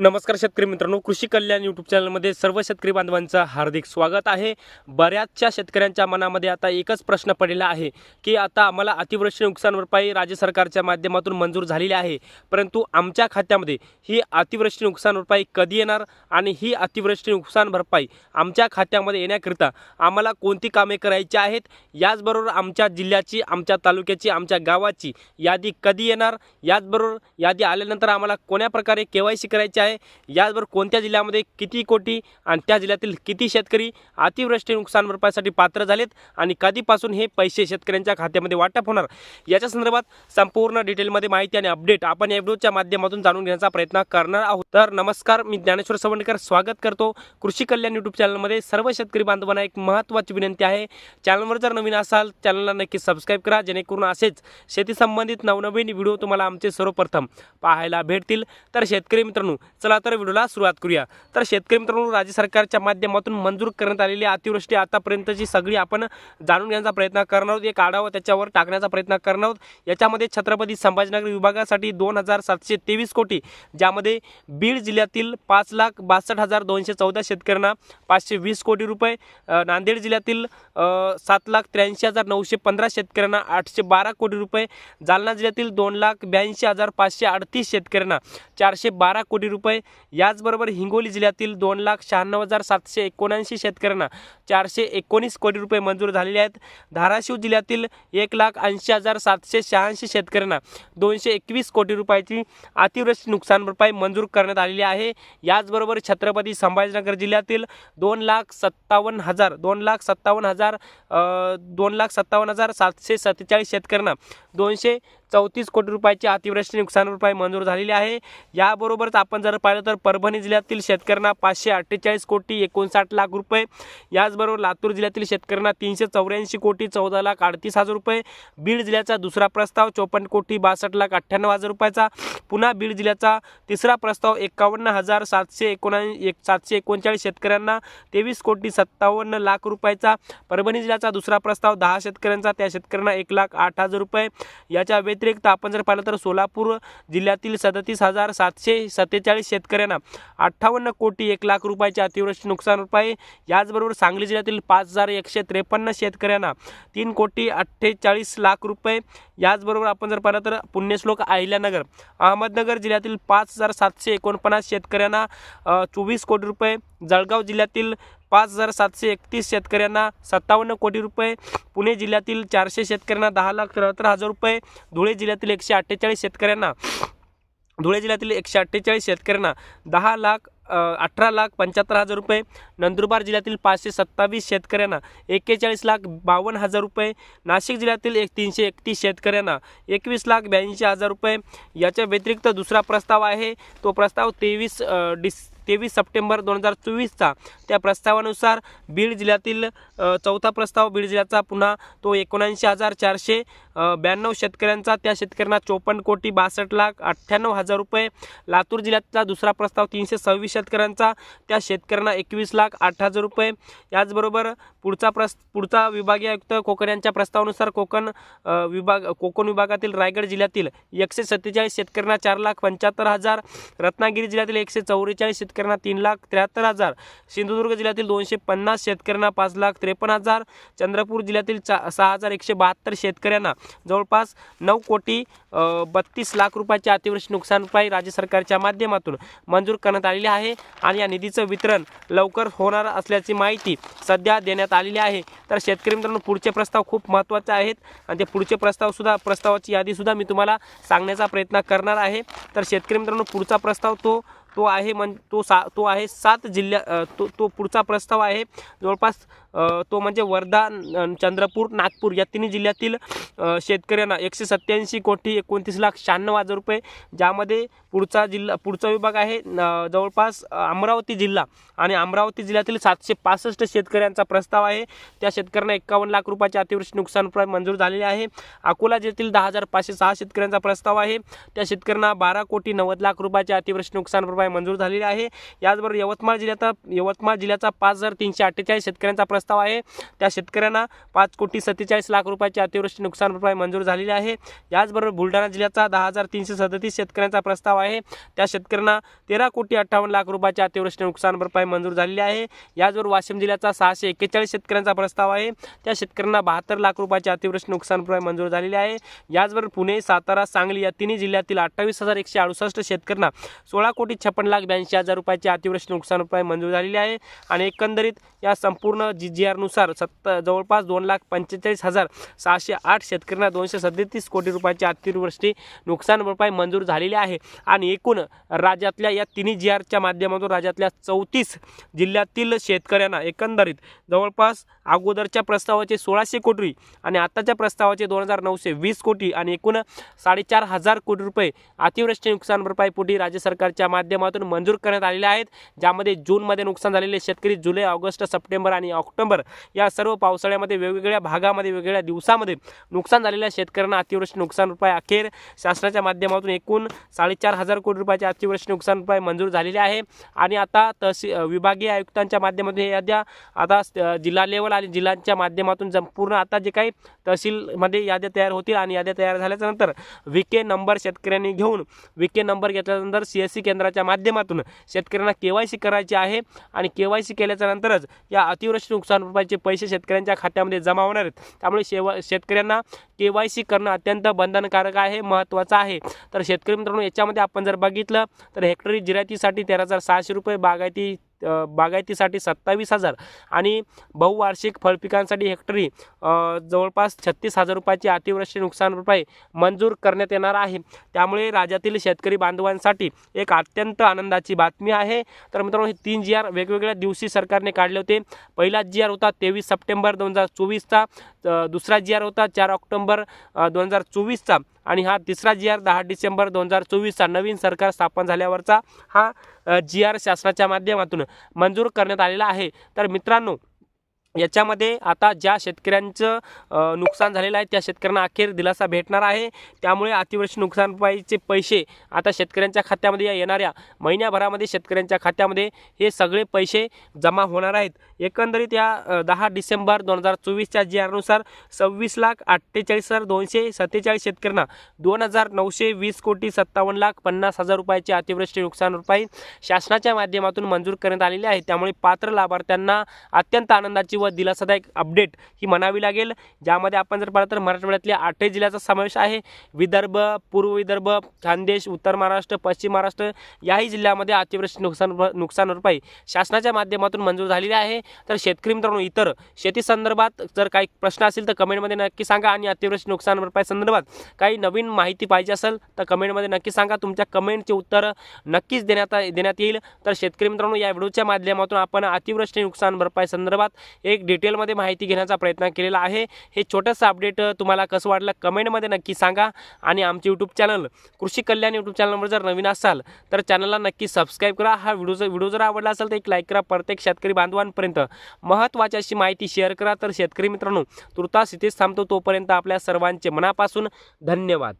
नमस्कार शेतकरी मित्रांनो कृषी कल्याण यूट्यूब चॅनलमध्ये सर्व शेतकरी बांधवांचं हार्दिक स्वागत आहे. बऱ्याचशा शेतकऱ्यांच्या मनामध्ये आता एकच प्रश्न पडलेला आहे की आता आम्हाला अतिवृष्टी नुकसान भरपाई राज्य सरकारच्या माध्यमातून मंजूर झालेली आहे. परंतु आमच्या खात्यामध्ये ही अतिवृष्टी नुकसान भरपाई कधी येणार आणि ही अतिवृष्टी नुकसान भरपाई आमच्या खात्यामध्ये येण्याकरिता आम्हाला कोणती कामे करायची आहेत? याचबरोबर आमच्या जिल्ह्याची आमच्या तालुक्याची आमच्या गावाची यादी कधी येणार? याचबरोबर यादी आल्यानंतर आम्हाला कोण्या प्रकारे के वाय सी करायची आहे? याचबरोबर कोणत्या जिल्ह्यामध्ये किती कोटी आणि त्या जिल्ह्यातील किती शेतकरी अतिवृष्टी नुकसान भरपाईसाठी पात्र झालेत आणि कधीपासून हे पैसे शेतकऱ्यांच्या खात्यामध्ये वाटप होणार? याच्या संदर्भात संपूर्ण डिटेलमध्ये माहिती आणि अपडेट आपण या व्हिडिओच्या माध्यमातून जाणून घेण्याचा प्रयत्न करणार आहोत. तर नमस्कार मी ज्ञानेश्वर सवंडकर स्वागत करतो. कृषी कल्याण यूट्यूब चॅनलमध्ये सर्व शेतकरी बांधवांना एक महत्त्वाची विनंती आहे. चॅनलवर जर नवीन असाल चॅनलला नक्की सबस्क्राईब करा जेणेकरून असेच शेती संबंधित नवनवीन व्हिडिओ तुम्हाला आमचे सर्वप्रथम पाहायला भेटतील. तर शेतकरी मित्रांनो चला तर व्हिडिओला सुरुवात करूया. तर शेतकरी मित्रांनो राज्य सरकारच्या माध्यमातून मंजूर करण्यात आलेली अतिवृष्टी आतापर्यंतची सगळी आपण जाणून घेण्याचा प्रयत्न करणार आहोत. एक आढावा त्याच्यावर टाकण्याचा प्रयत्न करणार आहोत. याच्यामध्ये छत्रपती संभाजीनगर विभागासाठी दोन हजार सातशे तेवीस कोटी ज्यामध्ये बीड जिल्ह्यातील पाच लाख बासष्ट हजार दोनशे चौदा शेतकऱ्यांना पाचशे वीस कोटी रुपये नांदेड जिल्ह्यातील सात लाख त्र्याऐंशी हजार नऊशे पंधरा शेतकऱ्यांना आठशे बारा कोटी रुपये जालना जिल्ह्यातील दोन लाख ब्याऐंशी हजार पाचशे अडतीस शेतकऱ्यांना चारशे बारा कोटी रुपये याचबरोबर हिंगोली जिल्ह्यातील दोन लाख शहाण्णव हजार सातशे एकोणऐंशी शेतकऱ्यांना चारशे एकोणीस कोटी रुपये मंजूर झालेले आहेत. धाराशिव जिल्ह्यातील एक लाख ऐंशी हजार सातशे शहाऐंशी शेतकऱ्यांना दोनशे एकवीस कोटी रुपयाची अतिवृष्टी नुकसान भरपाई मंजूर करण्यात आलेली आहे. याचबरोबर छत्रपती संभाजीनगर जिल्ह्यातील दोन लाख सत्तावन्न हजार दोन लाख सत्तावन्न हजार दोन लाख सत्तावन्न हजार सातशे सत्तेचाळीस शेतकऱ्यांना दोनशे चौतीस कोटी रुपयाची अतिवृष्टी नुकसान भरपाई मंजूर झालेली आहे. याबरोबरच आपण जर पाहिलं तर परभणी जिल्ह्यातील शेतकऱ्यांना पाचशे अठ्ठेचाळीस कोटी एकोणसाठ लाख रुपये याचबरोबर लातूर जिल्ह्यातील शेतकऱ्यांना तीनशे चौऱ्याऐंशी कोटी चौदा लाख अडतीस हजार रुपये बीड जिल्ह्याचा दुसरा प्रस्ताव चोपन्न कोटी बासष्ट लाख अठ्ठ्याण्णव हजार रुपयाचा पुन्हा बीड जिल्ह्याचा तिसरा प्रस्ताव एकावन्न हजार सातशे एकोणा एक सातशे एकोणचाळीस शेतकऱ्यांना तेवीस कोटी सत्तावन्न लाख रुपयाचा परभणी जिल्ह्याचा दुसरा प्रस्ताव दहा शेतकऱ्यांचा त्या शेतकऱ्यांना एक लाख आठ हजार रुपये. याच्या व्यतिरिक्त आपण जर पाहिलं तर सोलापूर जिल्ह्यातील सदतीस हजार सातशे सत्तेचाळीस शेतकऱ्यांना अठ्ठावन्न कोटी एक लाख रुपयाची अतिवृष्टी नुकसान रुपये याचबरोबर सांगली जिल्ह्यातील पाच हजार एकशे त्रेपन्न शेतकऱ्यांना तीन कोटी अठ्ठेचाळीस लाख रुपये याचबरोबर आपण जर पाहिलं तर पुण्यश्लोक अहिल्यानगर अहमदनगर जिल्ह्यातील पाच हजार सातशे एकोणपन्नास शेतकऱ्यांना चोवीस कोटी रुपये जळगाव जिल्ह्यातील पाच हजार सातशे एकतीस शेतकऱ्यांना सत्तावन्न कोटी रुपये पुणे जिल्ह्यातील चारशे शेतकऱ्यांना दहा लाख त्र्याहत्तर हजार रुपये धुळे जिल्ह्यातील एकशे अठ्ठेचाळीस शेतकऱ्यांना धुळे जिल्ह्यातील एकशे अठ्ठेचाळीस शेतकऱ्यांना दहा लाख अठरा लाख पंच्याहत्तर हजार रुपये नंदुरबार जिल्ह्यातील पाचशे सत्तावीस शेतकऱ्यांना एक्केचाळीस लाख बावन्न हजार रुपये नाशिक जिल्ह्यातील एक तीनशे एकतीस शेतकऱ्यांना एकवीस लाख ब्याऐंशी हजार रुपये. याच्या व्यतिरिक्त दुसरा प्रस्ताव आहे तो प्रस्ताव तेवीस डिस तेवीस सप्टेंबर दोन हजार चोवीसचा. त्या प्रस्तावानुसार बीड जिल्ह्यातील चौथा प्रस्ताव बीड जिल्ह्याचा पुन्हा तो एकोणऐंशी हजार चारशे ब्याण्णव शेतकऱ्यांचा त्या शेतकऱ्यांना चोपन्न कोटी बासष्ट लाख अठ्ठ्याण्णव हजार रुपये. लातूर जिल्ह्यातला दुसरा प्रस्ताव तीनशे सव्वीस शेतकऱ्यांचा त्या शेतकऱ्यांना एकवीस लाख आठ हजार रुपये. याचबरोबर पुढचा प्रस् पुढचा विभागीय आयुक्त कोकण यांच्या प्रस्तावानुसार कोकण विभाग कोकण विभागातील रायगड जिल्ह्यातील एकशे सत्तेचाळीस शेतकऱ्यांना चार लाख पंच्याहत्तर हजार रत्नागिरी जिल्ह्यातील एकशे चौवेचाळीस शेतकऱ्यांना तीन लाख त्र्याहत्तर हजार सिंधुदुर्ग जिल्ह्यातील दोनशे पन्नास शेतकऱ्यांना पाच लाख त्रेपन्न हजार चंद्रपूर जिल्ह्यातील चा सहा हजार एकशे बहात्तर शेतकऱ्यांना जवळपास नऊ कोटी बत्तीस लाख रुपयाची अतिवृष्टी नुकसान भरपाई राज्य सरकारच्या माध्यमातून मंजूर करण्यात आलेली आहे आणि या निधीचं वितरण लवकर होणार असल्याची माहिती सध्या देण्यात आलेली आहे. तर शेतकरी मित्रांनो पुढचे प्रस्ताव खूप महत्त्वाचे आहेत आणि ते पुढचे प्रस्तावसुद्धा प्रस्तावाची यादीसुद्धा मी तुम्हाला सांगण्याचा प्रयत्न करणार आहे. तर शेतकरी मित्रांनो पुढचा प्रस्ताव तो तो आहे म्हण तो सा तो आहे सात जिल्ह्या तो तो पुढचा प्रस्ताव आहे. जवळपास तो म्हणजे वर्धा चंद्रपूर नागपूर या तिन्ही जिल्ह्यातील शेतकऱ्यांना एकशे सत्त्याऐंशी कोटी एकोणतीस लाख शहाण्णव हजार रुपये ज्यामध्ये पुढचा जिल्हा पुढचा विभाग आहे जवळपास अमरावती जिल्हा. आणि अमरावती जिल्ह्यातील सातशे पासष्ट शेतकऱ्यांचा प्रस्ताव आहे. त्या शेतकऱ्यांना एकावन्न लाख रुपयाचे अतिवृष्टी नुकसान मंजूर झालेली आहे. अकोला जिल्ह्यातील दहा हजार पाचशे सहा शेतकऱ्यांचा प्रस्ताव आहे. त्या शेतकऱ्यांना बारा कोटी नव्वद लाख रुपयाचे अतिवृष्टी नुकसान भरपाई मंजूर झालेली आहे. याचबरोबर यवतमाळ जिल्ह्यात यवतमाळ जिल्ह्याचा पाच हजार तीनशे अठ्ठेचाळीस शेतकऱ्यांचा प्रस्ताव आहे. त्या शेतकऱ्यांना पाच कोटी सत्तेचाळीस लाख रुपयाची अतिवृष्टी नुकसान भरपाई मंजूर झालेली आहे. याचबरोबर बुलढाणा जिल्ह्याचा दहा हजार तीनशे सदतीस शेतकऱ्यांचा प्रस्ताव आहे. त्या शेतकऱ्यांना तेरा कोटी अठ्ठावन्न लाख रुपयाची अतिवृष्टी नुकसान भरपाई मंजूर झालेली आहे. याचबरोबर वाशिम जिल्ह्याचा सहाशे एक्केचाळीस शेतकऱ्यांचा प्रस्ताव आहे. त्या शेतकऱ्यांना बहात्तर लाख रुपयाची अतिवृष्टी नुकसान भरपाई मंजूर झालेली आहे. याचबरोबर पुणे सातारा सांगली या तिन्ही जिल्ह्यातील अठ्ठावीस हजार एकशे अडुसष्ट शेतकऱ्यांना सोळा कोटी छप्पन लाख ब्याऐंशी हजार रुपयाची अतिवृष्टी नुकसान भरपाई मंजूर झालेली आहे. आणि एकंदरीत या संपूर्ण जि जी आरनुसार सत्त जवळपास दोन लाख पंचेचाळीस हजार सहाशे आठ शेतकऱ्यांना दोनशे सदतीस कोटी रुपयाची अतिवृष्टी नुकसान भरपाई मंजूर झालेली आहे. आणि एकूण राज्यातल्या या तिन्ही जी आरच्या माध्यमातून राज्यातल्या चौतीस जिल्ह्यातील शेतकऱ्यांना एकंदरीत जवळपास अगोदरच्या प्रस्तावाचे सोळाशे कोटी आणि आताच्या प्रस्तावाचे दोन हजार नऊशे वीस कोटी आणि एकूण साडेचार हजार कोटी रुपये अतिवृष्टी नुकसान भरपाईपोटी राज्य सरकारच्या माध्यमातून मंजूर करण्यात आलेले आहेत. ज्यामध्ये जूनमध्ये नुकसान झालेले शेतकरी जुलै ऑगस्ट सप्टेंबर आणि ऑक्टोबर या सर्व पावसाळ्यामध्ये वेगवेगळ्या भागामध्ये वेगवेगळ्या दिवसामध्ये नुकसान झालेल्या शेतकऱ्यांना अतिवृष्टी नुकसान रुपये अखेर शासनाच्या माध्यमातून एकूण साडेचार हजार कोटी रुपयाचे अतिवृष्टी नुकसान रुपये मंजूर झालेली आहे. आणि आता तहसील विभागीय आयुक्तांच्या माध्यमातून हे याद्या आता जिल्हा लेवल आणि जिल्ह्यांच्या माध्यमातून संपूर्ण आता जे काही तहसीलमध्ये याद्या तयार होतील आणि याद्या तयार झाल्याच्यानंतर विके नंबर शेतकऱ्यांनी घेऊन विके नंबर घेतल्यानंतर सी एस सी केंद्राच्या माध्यमातून शेतकऱ्यांना के वाय सी करायची आहे. आणि के वाय सी केल्याच्या नंतरच या अतिवृष्टी नुकसान रुपयाचे पैसे शेतकऱ्यांच्या खात्यामध्ये जमा होणार आहेत. त्यामुळे शेवा शेतकऱ्यांना के वाय सी करणं अत्यंत बंधनकारक आहे महत्त्वाचं आहे. तर शेतकरी मित्रांनो याच्यामध्ये आपण जर बघितलं तर हेक्टरी जिरायतीसाठी तेरा हजार सहाशे रुपये बागायती बागायतीसाठी सत्तावीस हजार आणि बहुवार्षिक फळपिकांसाठी हेक्टरी जवळपास छत्तीस हजार रुपयाची अतिवृष्टी नुकसान भरपाई मंजूर करण्यात येणार आहे. त्यामुळे राज्यातील शेतकरी बांधवांसाठी एक अत्यंत आनंदाची बातमी आहे. तर मित्रांनो हे तीन जी आर वेगवेगळ्या दिवशी सरकारने काढले होते. पहिला जी आर होता तेवीस सप्टेंबर दोन हजार चोवीसचा दुसरा जी आर होता चार ऑक्टोंबर दोन हजार चोवीसचा. आणि हा तिसरा जी आर दहा डिसेंबर दोन हजार चोवीसचा नवीन सरकार स्थापन झाल्यावरचा हा जी आर शासनाच्या माध्यमातून मंजूर करण्यात आलेला आहे. तर मित्रांनो याच्यामध्ये आता ज्या शेतकऱ्यांचं नुकसान झालेलं आहे त्या शेतकऱ्यांना अखेर दिलासा भेटणार आहे. त्यामुळे अतिवृष्टी नुकसानपाईचे पैसे आता शेतकऱ्यांच्या खात्यामध्ये या येणाऱ्या महिन्याभरामध्ये शेतकऱ्यांच्या खात्यामध्ये हे सगळे पैसे जमा होणार आहेत. एकंदरीत या दहा डिसेंबर दोन हजार चोवीसच्या जी आरनुसार सव्वीस लाख अठ्ठेचाळीस हजार दोनशे सत्तेचाळीस शेतकऱ्यांना दोन हजार नऊशे वीस कोटी सत्तावन्न लाख पन्नास हजार रुपयाची अतिवृष्टी नुकसान भरपाई शासनाच्या माध्यमातून मंजूर करण्यात आलेली आहे त्यामुळे पात्र लाभार्थ्यांना अत्यंत आनंदाची व दिलासादायक अपडेट ही म्हणावी लागेल. ज्यामध्ये आपण जर पाहिलं तर मराठवाड्यातल्या आठही जिल्ह्याचा समावेश आहे. विदर्भ पूर्व विदर्भ खानदेश उत्तर महाराष्ट्र पश्चिम महाराष्ट्र याही जिल्ह्यामध्ये अतिवृष्टी नुकसान नुकसान भरपाई शासनाच्या माध्यमातून मंजूर झालेली आहे. तर शेतकरी मित्रांनो इतर शेती संदर्भात जर काही प्रश्न असेल तर कमेंटमध्ये नक्की सांगा आणि अतिवृष्टी नुकसान भरपाई संदर्भात काही नवीन माहिती पाहिजे असेल तर कमेंटमध्ये नक्की सांगा. तुमच्या कमेंटचे उत्तर नक्कीच देण्यात देण्यात येईल. तर शेतकरी मित्रांनो या व्हिडिओच्या माध्यमातून आपण अतिवृष्टी नुकसान भरपाई संदर्भात एक डिटेलमध्ये माहिती घेण्याचा प्रयत्न केलेला आहे. हे छोटंसं अपडेट तुम्हाला कसं वाटलं कमेंटमध्ये नक्की सांगा. आणि आमचे यूट्यूब चॅनल कृषी कल्याण यूट्यूब चॅनलवर जर नवीन असाल तर चॅनलला नक्की सबस्क्राईब करा. हा व्हिडिओ जर व्हिडिओ जर आवडला असेल तर एक लाईक करा. प्रत्येक शेतकरी बांधवांपर्यंत महत्त्वाची अशी माहिती शेअर करा. तर शेतकरी मित्रांनो तुर्तास इथेच थांबतो. तोपर्यंत आपल्या सर्वांचे मनापासून धन्यवाद.